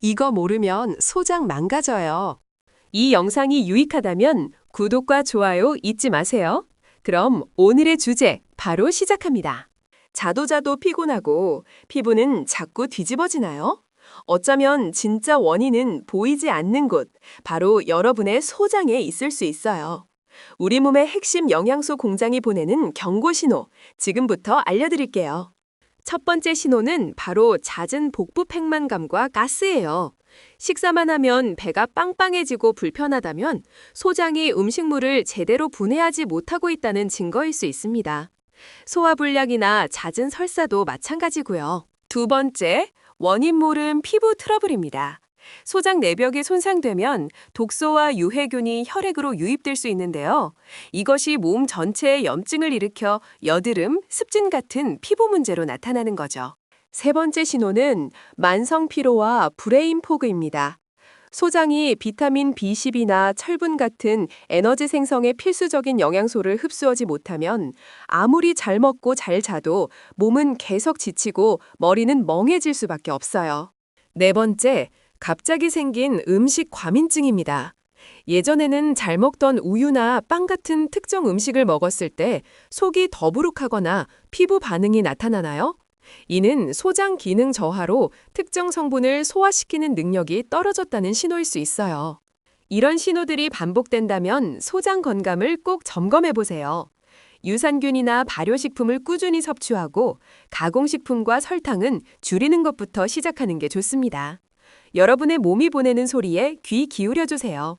이거 모르면 소장 망가져요. 이 영상이 유익하다면 구독과 좋아요 잊지 마세요. 그럼 오늘의 주제 바로 시작합니다. 자도 자도 피곤하고 피부는 자꾸 뒤집어지나요? 어쩌면 진짜 원인은 보이지 않는 곳, 바로 여러분의 소장에 있을 수 있어요. 우리 몸의 핵심 영양소 공장이 보내는 경고 신호, 지금부터 알려드릴게요. 첫 번째 신호는 바로 잦은 복부 팽만감과 가스예요. 식사만 하면 배가 빵빵해지고 불편하다면 소장이 음식물을 제대로 분해하지 못하고 있다는 증거일 수 있습니다. 소화불량이나 잦은 설사도 마찬가지고요. 두 번째, 원인 모름 피부 트러블입니다. 소장 내벽이 손상되면 독소와 유해균이 혈액으로 유입될 수 있는데요. 이것이 몸 전체에 염증을 일으켜 여드름, 습진 같은 피부 문제로 나타나는 거죠. 세 번째 신호는 만성 피로와 브레인 포그입니다. 소장이 비타민 B10이나 철분 같은 에너지 생성의 필수적인 영양소를 흡수하지 못하면 아무리 잘 먹고 잘 자도 몸은 계속 지치고 머리는 멍해질 수밖에 없어요. 네 번째, 갑자기 생긴 음식 과민증입니다. 예전에는 잘 먹던 우유나 빵 같은 특정 음식을 먹었을 때 속이 더부룩하거나 피부 반응이 나타나나요? 이는 소장 기능 저하로 특정 성분을 소화시키는 능력이 떨어졌다는 신호일 수 있어요. 이런 신호들이 반복된다면 소장 건강을 꼭 점검해 보세요. 유산균이나 발효식품을 꾸준히 섭취하고 가공식품과 설탕은 줄이는 것부터 시작하는 게 좋습니다. 여러분의 몸이 보내는 소리에 귀 기울여 주세요.